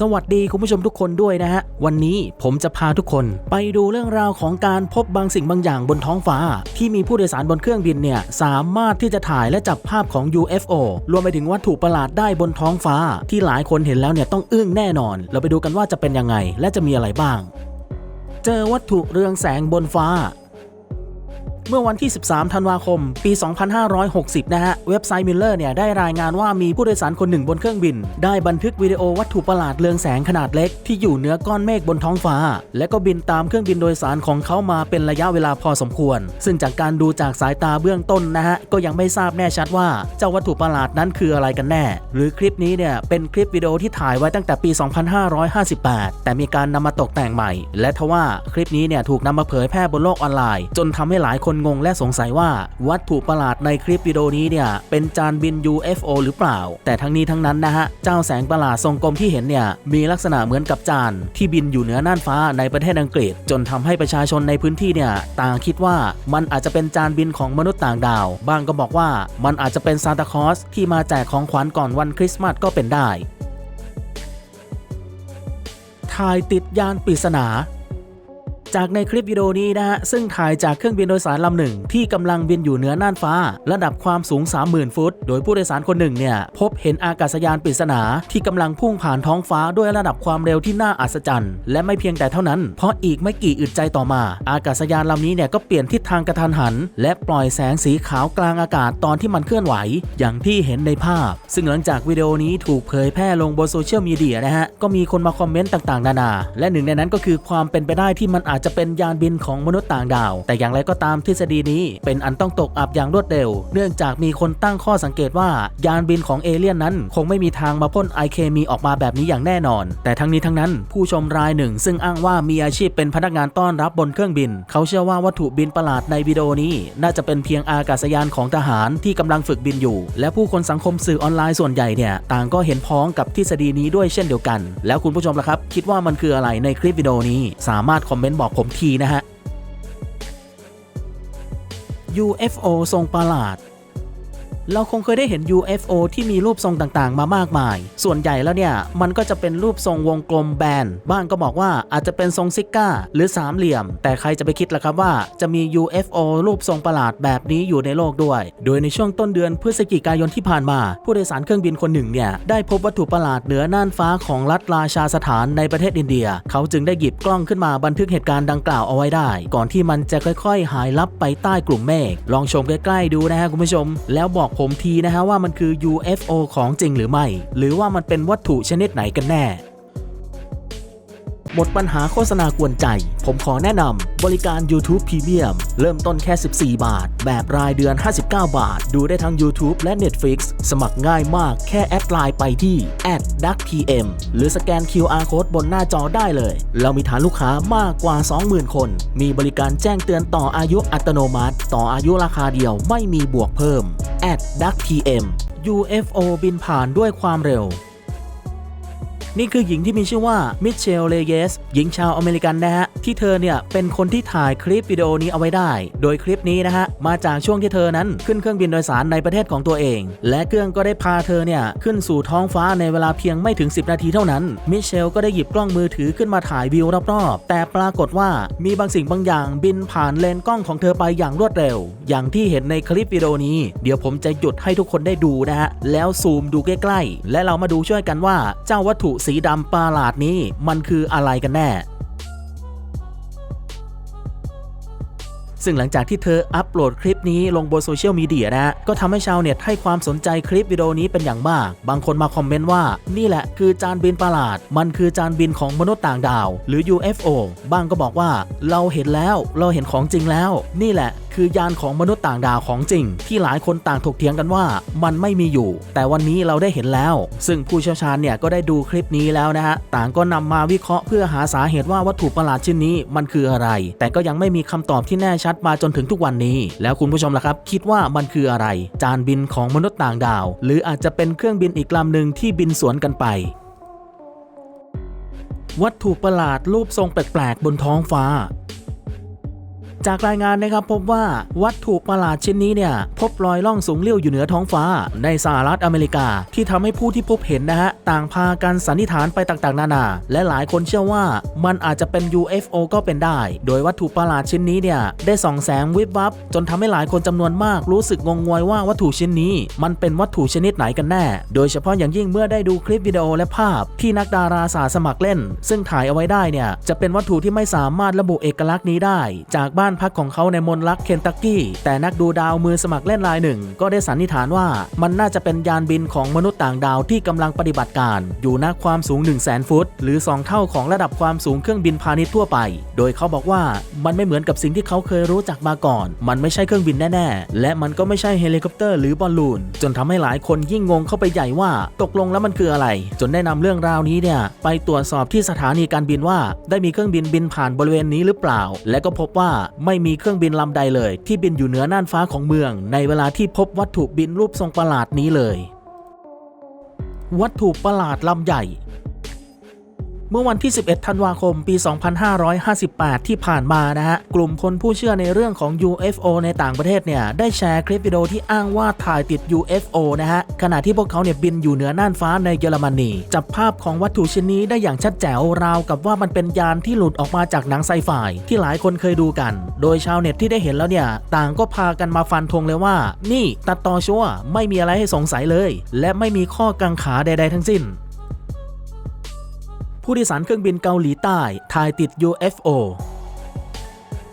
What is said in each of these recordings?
สวัสดีคุณผู้ชมทุกคนด้วยนะฮะ วันนี้ผมจะพาทุกคนไปดูเรื่องราวของการพบบางสิ่งบางอย่างบนท้องฟ้า ที่มีผู้โดยสารบนเครื่องบินเนี่ย สามารถที่จะถ่ายและจับภาพของ UFO รวมไปถึงวัตถุประหลาดได้บนท้องฟ้า ที่หลายคนเห็นแล้วเนี่ยต้องอึ้งแน่นอน เราไปดูกันว่าจะเป็นยังไงและจะมีอะไรบ้าง เจอวัตถุเรืองแสงบนฟ้า เมื่อวันที่ 13 ธันวาคม ปี 2560 นะฮะ เว็บไซต์มิลเลอร์เนี่ยได้รายงานว่ามีผู้โดยสารคนหนึ่งบนเครื่องบิน ได้บันทึกวิดีโอวัตถุประหลาดเรืองแสงขนาดเล็กที่อยู่เหนือก้อนเมฆบนท้องฟ้า และก็บินตามเครื่องบินโดยสารของเขามาเป็นระยะเวลาพอสมควร ซึ่งจากการดูจากสายตาเบื้องต้นนะฮะก็ยังไม่ทราบแน่ชัดว่าเจ้าวัตถุประหลาดนั้นคืออะไรกันแน่ หรือคลิปนี้เนี่ยเป็นคลิปวิดีโอที่ถ่ายไว้ตั้งแต่ปี 2558 แต่มีการนำมาตกแต่งใหม่ และทว่าคลิปนี้เนี่ยถูกนำมาเผยแพร่บนโลกออนไลน์ จนทำให้หลายคนงงและสงสัยว่าวัตถุประหลาดในคลิปวิดีโอนี้เนี่ยเป็นจานบิน UFO หรือเปล่า แต่ทั้งนี้ทั้งนั้นนะฮะเจ้าแสงประหลาดทรงกลมที่เห็นเนี่ยมีลักษณะเหมือนกับจานที่บินอยู่เหนือน่านฟ้าในประเทศอังกฤษ จนทำให้ประชาชนในพื้นที่เนี่ยต่างคิดว่ามันอาจจะเป็นจานบินของมนุษย์ต่างดาว บางก็บอกว่ามันอาจจะเป็นซานตาคลอสที่มาแจกของขวัญก่อนวันคริสต์มาสก็เป็นได้ถ่ายติดยานปริศนา จากในคลิปวิดีโอนี้นะฮะซึ่งถ่ายจากเครื่องบินโดยสารลำหนึ่งที่กำลังบินอยู่เหนือน่านฟ้า ระดับความสูง 30,000 ฟุต โดยผู้โดยสารคนหนึ่งเนี่ยพบเห็นอากาศยานปริศนาที่กำลังพุ่งผ่านท้องฟ้าด้วยระดับความเร็วที่น่าอัศจรรย์และไม่เพียงแต่เท่านั้น เพราะอีกไม่กี่อึดใจต่อมา อากาศยานลำนี้เนี่ยก็เปลี่ยนทิศทางกระทันหัน และปล่อยแสงสีขาวกลางอากาศตอนที่มันเคลื่อนไหว อย่างที่เห็นในภาพ ซึ่งหลังจากวิดีโอนี้ถูกเผยแพร่ลงบนโซเชียลมีเดียนะฮะก็มีคนมาคอมเมนต์ต่างๆ นานา และหนึ่งในนั้นก็คือความเป็นไปได้ที่มันอาจจะเป็นยานบินของมนุษย์ต่างดาว แต่อย่างไรก็ตามทฤษฎีนี้เป็นอันต้องตกอับอย่างรวดเร็ว เนื่องจากมีคนตั้งข้อสังเกตว่ายานบินของเอเลี่ยนนั้น คงไม่มีทางมาพ่นไอเคมีออกมาแบบนี้อย่างแน่นอน แต่ทั้งนี้ทั้งนั้นผู้ชมรายหนึ่ง ซึ่งอ้างว่ามีอาชีพเป็นพนักงานต้อนรับบนเครื่องบิน เขาเชื่อว่าวัตถุบินประหลาดในวิดีโอนี้ น่าจะเป็นเพียงอากาศยานของทหารที่กำลังฝึกบินอยู่ และผู้คนสังคมสื่อออนไลน์ส่วนใหญ่เนี่ยต่างก็เห็นพ้องกับทฤษฎีนี้ด้วยเช่นเดียวกัน แล้วคุณผู้ชมล่ะครับ คิดว่ามันคืออะไรในคลิปวิดีโอนี้ สามารถคอมเมนต์บอกผมทีนะฮะ UFO ทรงประหลาด เราคงเคยได้เห็น UFO ที่มีรูปทรงต่างๆ มามากมาย ส่วนใหญ่แล้วเนี่ย มันก็จะเป็นรูปทรงวงกลมแบน บ้างก็บอกว่าอาจจะเป็นทรงซิก้า หรือสามเหลี่ยม แต่ใครจะไปคิดล่ะครับว่าจะมี UFO รูปทรงประหลาดแบบนี้อยู่ในโลกด้วย โดยในช่วงต้นเดือนพฤศจิกายนที่ผ่านมา ผู้โดยสารเครื่องบินคนหนึ่งเนี่ย ได้พบวัตถุประหลาดเหนือน่านฟ้าของรัฐราชาสถานในประเทศอินเดีย เขาจึงได้หยิบกล้องขึ้นมาบันทึกเหตุการณ์ดังกล่าวเอาไว้ได้ ก่อนที่มันจะค่อย ๆ หายลับไปใต้กลุ่มเมฆ ลองชมใกล้ๆดูนะฮะคุณผู้ชม แล้วบอกผมทีนะฮะว่ามันคือ UFO ของจริงหรือไม่ หรือว่ามันเป็นวัตถุชนิดไหนกันแน่ หมดปัญหาโฆษณากวนใจ ผมขอแนะนำบริการ YouTube Premium เริ่มต้นแค่ 14 บาท แบบรายเดือน 59 บาท ดูได้ทั้ง YouTube และ Netflix สมัครง่ายมากแค่แอดไลน์ไปที่ @duckpm หรือสแกน QR Code บนหน้าจอได้เลย เรามีฐานลูกค้ามากกว่า 20,000 คน มีบริการแจ้งเตือนต่ออายุอัตโนมัติ ต่ออายุราคาเดียวไม่มีบวกเพิ่ม @duckpm UFO บินผ่านด้วยความเร็ว นี่คือหญิงที่มีชื่อว่ามิเชลเลเยสหญิงชาวอเมริกันนะฮะ ที่เธอเนี่ย เป็นคนที่ถ่ายคลิปวิดีโอนี้เอาไว้ได้ โดยคลิปนี้นะฮะ มาจากช่วงที่เธอนั้นขึ้นเครื่องบินโดยสารในประเทศของตัวเอง และเครื่องก็ได้พาเธอเนี่ย ขึ้นสู่ท้องฟ้าในเวลาเพียงไม่ถึง 10 นาทีเท่านั้นมิเชลก็ได้หยิบกล้องมือถือขึ้นมาถ่ายวิวรอบๆแต่ปรากฏว่ามีบางสิ่งบางอย่างบินผ่านเลนส์กล้องของเธอไปอย่างรวดเร็ว อย่างที่เห็นในคลิปวิดีโอนี้ เดี๋ยวผมจะหยุดให้ทุกคนได้ดูนะฮะแล้วซูมดูใกล้ๆและเรามาดูช่วยกันว่าเจ้าวัตถุสีดำประหลาดนี้มันคืออะไรกันแน่ ซึ่งหลังจากที่เธออัปโหลดคลิปนี้ลงบนโซเชียลมีเดียนะฮะก็ทำให้ชาวเน็ตให้ความสนใจคลิปวิดีโอนี้เป็นอย่างมาก บางคนมาคอมเมนต์ว่า นี่แหละคือจานบินประหลาด มันคือจานบินของมนุษย์ต่างดาว หรือ UFO บ้างก็บอกว่า เราเห็นแล้ว เราเห็นของจริงแล้ว นี่แหละ คือยานของมนุษย์ต่างดาวของจริง ที่หลายคนต่างถกเถียงกันว่ามันไม่มีอยู่ แต่วันนี้เราได้เห็นแล้ว ซึ่งผู้เชี่ยวชาญเนี่ยก็ได้ดูคลิปนี้แล้วนะฮะต่างก็นำมาวิเคราะห์เพื่อหาสาเหตุว่าวัตถุประหลาดชิ้นนี้มันคืออะไร แต่ก็ยังไม่มีคำตอบที่แน่ชัดมาจนถึงทุกวันนี้ แล้วคุณผู้ชมล่ะครับ คิดว่ามันคืออะไร จานบินของมนุษย์ต่างดาว หรืออาจจะเป็นเครื่องบินอีกลำหนึ่งที่บินสวนกันไปวัตถุประหลาดรูปทรงแปลกๆ บนท้องฟ้า จากรายงานนะครับพบว่าวัตถุประหลาดชิ้นนี้เนี่ยพบรอยล่องสูงเลี้ยวอยู่เหนือท้องฟ้า ในสหรัฐอเมริกา ที่ทำให้ผู้ที่พบเห็นนะฮะต่างพากันสันนิษฐานไปต่างๆ นานา และหลายคนเชื่อว่ามันอาจจะเป็น UFO ก็เป็นได้ โดยวัตถุประหลาดชิ้นนี้เนี่ยได้ส่องแสงวิบวับ จนทำให้หลายคนจำนวนมากรู้สึกงงงวยว่าวัตถุชิ้นนี้ มันเป็นวัตถุชนิดไหนกันแน่ โดยเฉพาะอย่างยิ่งเมื่อได้ดูคลิปวิดีโอและภาพ ที่นักดาราศาสตร์สมัครเล่น ซึ่งถ่ายเอาไว้ได้เนี่ยจะเป็นวัตถุที่ไม่สามารถระบุเอกลักษณ์นี้ได้ จากบ้านพักของเขาในมณฑลเคนตักกี้ แต่นักดูดาวมือสมัครเล่นรายหนึ่ง ก็ได้สันนิษฐานว่ามันน่าจะเป็นยานบินของมนุษย์ต่างดาวที่กำลังปฏิบัติการ อยู่ณความสูง 1 0 0 0 0แฟุต หรือ 2 เท่าของระดับความสูงเครื่องบินพาณิชย์ทั่วไป โดยเขาบอกว่ามันไม่เหมือนกับสิ่งที่เขาเคยรู้จักมาก่อน มันไม่ใช่เครื่องบินแน่ๆ และมันก็ไม่ใช่เฮลิคอปเตอร์หรือบอลลูน จนทำให้หลายคนยิ่งงงเข้าไปใหญ่ว่าตกลงแล้วมันคืออะไร จนได้นำเรื่องราวนี้เนี่ยไปตรวจสอบที่สถานีการบินว่า ได้มีเครื่องบินบินผ่านบริเวณนี้หรือเปล่า และก็พบว่าไม่มีเครื่องบินลำใดเลย ที่บินอยู่เหนือน่านฟ้าของเมือง ในเวลาที่พบวัตถุบินรูปทรงประหลาดนี้เลย วัตถุประหลาดลำใหญ่ เมื่อวันที่ 11 ธันวาคม ปี 2558 ที่ผ่านมานะฮะ กลุ่มคนผู้เชื่อในเรื่องของ UFO ในต่างประเทศเนี่ย ได้แชร์คลิปวิดีโอที่อ้างว่าถ่ายติด UFO นะฮะ ขณะที่พวกเขาเนี่ยบินอยู่เหนือน่านฟ้าในเยอรมนี จับภาพของวัตถุชิ้นนี้ได้อย่างชัดแจ๋วราวกับว่ามันเป็นยานที่หลุดออกมาจากหนังไซไฟที่หลายคนเคยดูกัน โดยชาวเน็ตที่ได้เห็นแล้วเนี่ย ต่างก็พากันมาฟันธงเลยว่า นี่ตัดต่อชัวร์ไม่มีอะไรให้สงสัยเลย และไม่มีข้อกังขาใด ๆ ทั้งสิ้น ผู้โดยสารเครื่องบินเกาหลีใต้ถ่ายติด UFO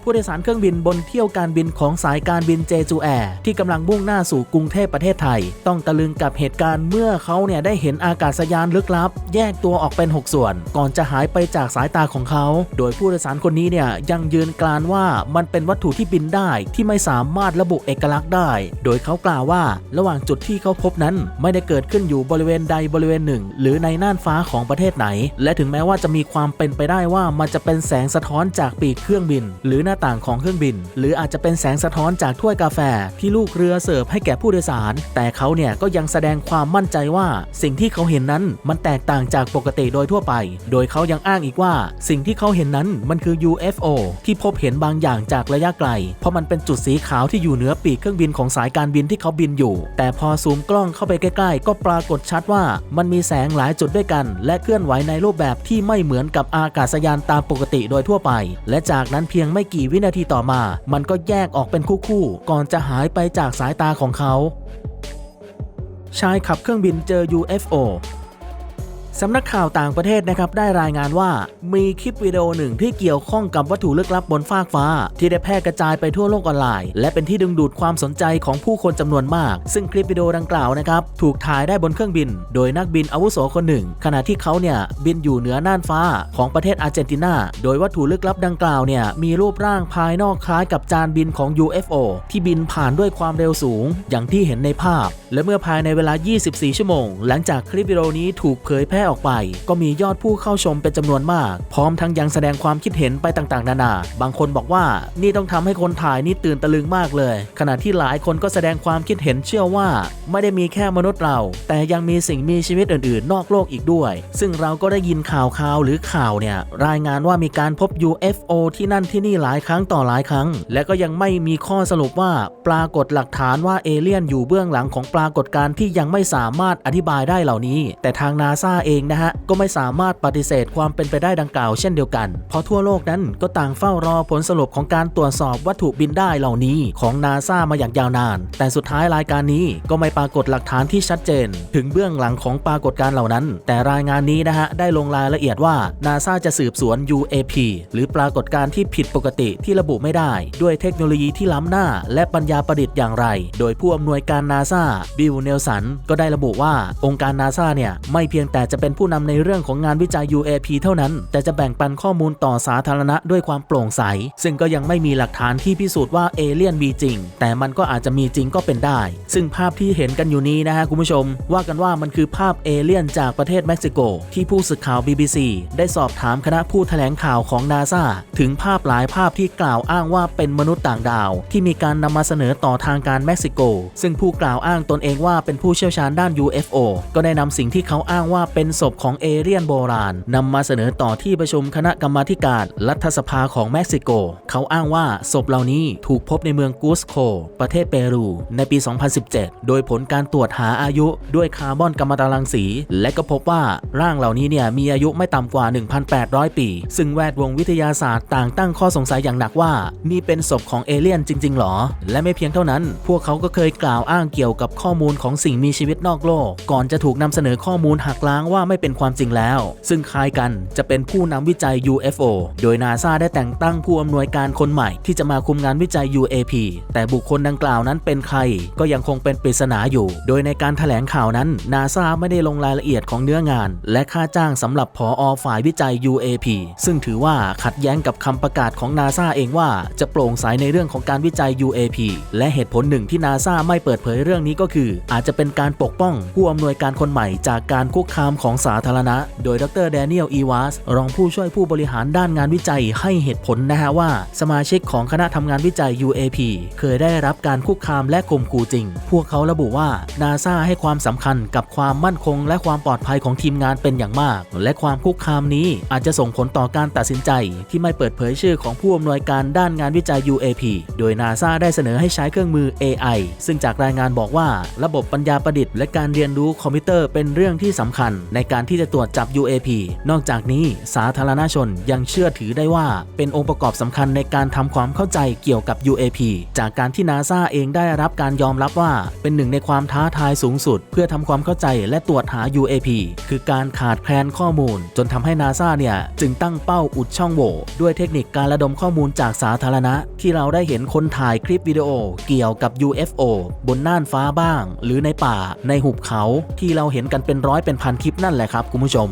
ผู้โดยสารเครื่องบินบนเที่ยวการบินของสายการบินเจจูแอร์ที่กำลังมุ่งหน้าสู่กรุงเทพประเทศไทย ต้องตะลึงกับเหตุการณ์เมื่อเขาเนี่ยได้เห็นอากาศยานลึกลับ แยกตัวออกเป็น 6 ส่วน ก่อนจะหายไปจากสายตาของเขา โดยผู้โดยสารคนนี้เนี่ยยังยืนกรานว่ามันเป็นวัตถุที่บินได้ที่ไม่สามารถระบุเอกลักษณ์ได้ โดยเขากล่าวว่าระหว่างจุดที่เขาพบนั้น ไม่ได้เกิดขึ้นอยู่บริเวณใดบริเวณหนึ่ง หรือในน่านฟ้าของประเทศไหน และถึงแม้ว่าจะมีความเป็นไปได้ว่ามันจะเป็นแสงสะท้อนจากปีกเครื่องบิน หรือน้าต่างของเครื่องบิน หรืออาจจะเป็นแสงสะท้อนจากถ้วยกาแฟ ที่ลูกเรือเสิร์ฟให้แก่ผู้โดยสาร แต่เขาเนี่ยก็ยังแสดงความมั่นใจว่า สิ่งที่เขาเห็นนั้นมันแตกต่างจากปกติโดยทั่วไป โดยเขายังอ้างอีกว่า สิ่งที่เขาเห็นนั้นมันคือ UFO ที่พบเห็นบางอย่างจากระยะไกล เพราะมันเป็นจุดสีขาวที่อยู่เหนือปีกเครื่องบินของสายการบินที่เขาบินอยู่ แต่พอซูมกล้องเข้าไปใกล้ ๆ ก็ปรากฏชัดว่ามันมีแสงหลายจุดด้วยกัน และเคลื่อนไหวในรูปแบบที่ไม่เหมือนกับอากาศยานตามปกติโดยทั่วไป และจากนั้นเพียงไม่กี่วินาทีต่อมา มันก็แยกออกเป็นคู่ๆ ก่อนจะหายไปจากสายตาของเขา ชายขับเครื่องบินเจอ UFO สำนักข่าวต่างประเทศนะครับได้รายงานว่า มีคลิปวิดีโอหนึ่งที่เกี่ยวข้องกับวัตถุลึกลับบนฟากฟ้า ที่ได้แพร่กระจายไปทั่วโลกออนไลน์ และเป็นที่ดึงดูดความสนใจของผู้คนจำนวนมาก ซึ่งคลิปวิดีโอดังกล่าวนะครับถูกถ่ายได้บนเครื่องบิน โดยนักบินอาวุโสคนหนึ่ง ขณะที่เขาเนี่ยบินอยู่เหนือน่านฟ้าของประเทศอาร์เจนตินา โดยวัตถุลึกลับดังกล่าวเนี่ยมีรูปร่างภายนอกคล้ายกับจานบินของ UFO ที่บินผ่านด้วยความเร็วสูง อย่างที่เห็นในภาพ และเมื่อภายในเวลา 24 ชั่วโมง หลังจากคลิปวิดีโอนี้ถูกเผยแพร่ออกไป ก็มียอดผู้เข้าชมเป็นจำนวนมาก พร้อมทั้งยังแสดงความคิดเห็นไปต่างๆ นานา บางคนบอกว่านี่ต้องทำให้คนถ่ายนี่ตื่นตะลึงมากเลย ขณะที่หลายคนก็แสดงความคิดเห็นเชื่อว่า ไม่ได้มีแค่มนุษย์เรา แต่ยังมีสิ่งมีชีวิตอื่นๆ นอกโลกอีกด้วย ซึ่งเราก็ได้ยินข่าวข่าวหรือข่าวเนี่ยรายงานว่ามีการพบ UFO ที่นั่นที่นี่หลายครั้งต่อหลายครั้ง และก็ยังไม่มีข้อสรุปว่าปรากฏหลักฐานว่าเอเลี่ยนอยู่เบื้องหลังของปรากฏการณ์ที่ยังไม่สามารถอธิบายได้เหล่านี้ แต่ทางนาซาเองนะฮะ ก็ไม่สามารถปฏิเสธความเป็นไปได้ดังกล่าวเช่นเดียวกัน เพราะทั่วโลกนั้นก็ต่างเฝ้ารอผลสรุปของการตรวจสอบวัตถุบินได้เหล่านี้ของนาซามาอย่างยาวนาน แต่สุดท้ายรายการนี้ก็ไม่ปรากฏหลักฐานที่ชัดเจน ถึงเบื้องหลังของปรากฏการณ์เหล่านั้น แต่รายงานนี้นะฮะได้ลงรายละเอียดว่านาซาจะสืบสวน UAP หรือปรากฏการณ์ที่ผิดปกติที่ระบุไม่ได้ ด้วยเทคโนโลยีที่ล้ำหน้า และปัญญาประดิษฐ์อย่างไร โดยผู้อำนวยการนาซาบิลเนลสันก็ได้ระบุว่าองค์การนาซาเนี่ยไม่เพียงแต่จะเป็นผู้นำในเรื่องของงานวิจัย UAP เท่านั้น แต่จะแบ่งปันข้อมูลต่อสาธารณะด้วยความโปร่งใส ซึ่งก็ยังไม่มีหลักฐานที่พิสูจน์ว่าเอเลี่ยนมีจริง แต่มันก็อาจจะมีจริงก็เป็นได้ ซึ่งภาพที่เห็นกันอยู่นี้นะฮะคุณผู้ชม ว่ากันว่ามันคือภาพเอเลี่ยนจากประเทศเม็กซิโก ที่ผู้สื่อข่าว BBC ได้สอบถามคณะผู้แถลงข่าวของนาซาถึงภาพหลายภาพที่กล่าวอ้างว่าเป็นมนุษย์ต่างดาว ที่มีการนำมาเสนอต่อทางการเม็กซิโก ซึ่งผู้กล่าวอ้างตนเองว่าเป็นผู้เชี่ยวชาญด้าน UFO ก็ได้นำสิ่งที่เขาอ้างว่าเป็นศพของเอเรียนโบราณนำมาเสนอต่อที่ประชุมคณะกรรมาการรัฐสภาของเม็กซิโก เขาอ้างว่าศพเหล่านี้ถูกพบในเมืองกูสโค ประเทศเปรู ในปี 2017 โดยผลการตรวจหาอายุด้วยคาร์บอนกัมมันตรังสี และก็พบว่าร่างเหล่านี้เนี่ยมีอายุไม่ต่ำกว่า 1,800 ปี ซึ่งแวดวงวิทยาศาสตร์ต่างตั้งข้อสงสัยอย่างหนักว่า นี่เป็นศพของเอเลี่ยนจริง ๆ หรอ และไม่เพียงเท่านั้น พวกเขาก็เคยกล่าวอ้างเกี่ยวกับข้อมูลของสิ่งมีชีวิตนอกโลก ก่อนจะถูกนำเสนอข้อมูลหักล้างว่าไม่เป็นความจริงแล้ว ซึ่งคล้ายกันจะเป็นผู้นำวิจัย UFO โดยนาซาได้แต่งตั้งผู้อำนวยการคนใหม่ที่จะมาคุมงานวิจัย UAP แต่บุคคลดังกล่าวนั้นเป็นใคร ก็ยังคงเป็นปริศนาอยู่ โดยในการแถลงข่าวนั้นนาซาไม่ได้ลงรายละเอียดของเนื้องาน และค่าจ้างสำหรับผออฝ่ายวิจัย UAP ซึ่งถือว่าขัดแย้งกับคำประกาศของนาซาเองว่าจะโปร่งใสในเรื่องของการวิจัย UAP และเหตุผลหนึ่งที่นาซาไม่เปิดเผยเรื่องนี้ก็คือ อาจจะเป็นการปกป้องผู้อำนวยการคนใหม่จากการคุกคามของสาธารณะ โดยดรแดเนียลอีวาสรองผู้ช่วยผู้บริหารด้านงานวิจัยให้เหตุผลนะฮะว่า สมาชิกของคณะทำงานวิจัย UAP เคยได้รับการคุกคามและข่มขู่จริง พวกเขาระบุว่านาซาให้ความสำคัญกับความมั่นคง และความปลอดภัยของทีมงานเป็นอย่างมาก และความคุกคามนี้อาจจะส่งผลต่อการตัดสินใจ ที่ไม่เปิดเผยชื่อของผู้อำนวยการด้านงานวิจัย UAP โดยนาซาได้เสนอให้ใช้เครื่องมือ AI ซึ่งจากรายงานบอกว่า ระบบปัญญาประดิษฐ์และการเรียนรู้คอมพิวเตอร์เป็นเรื่องที่สำคัญ ในการที่จะตรวจจับ UAP นอกจากนี้สาธารณชนยังเชื่อถือได้ว่า เป็นองค์ประกอบสำคัญในการทำความเข้าใจเกี่ยวกับ UAP จากการที่นาซาเองได้รับการยอมรับว่า เป็นหนึ่งในความท้าทายสูงสุด เพื่อทำความเข้าใจและตรวจหา UAP คือการขาดแคลนข้อมูล จนทำให้นาซาเนี่ยจึงตั้งเป้าอุดช่องโหว่ด้วยเทคนิคการระดมข้อมูลจากสาธารณะ ที่เราได้เห็นคนถ่ายคลิปวิดีโอ เกี่ยวกับ UFO บนน่านฟ้าบ้าง หรือในป่า ในหุบเขาที่เราเห็นกันเป็นร้อยเป็นพันคลิปน่านั่นแหละครับคุณผู้ชม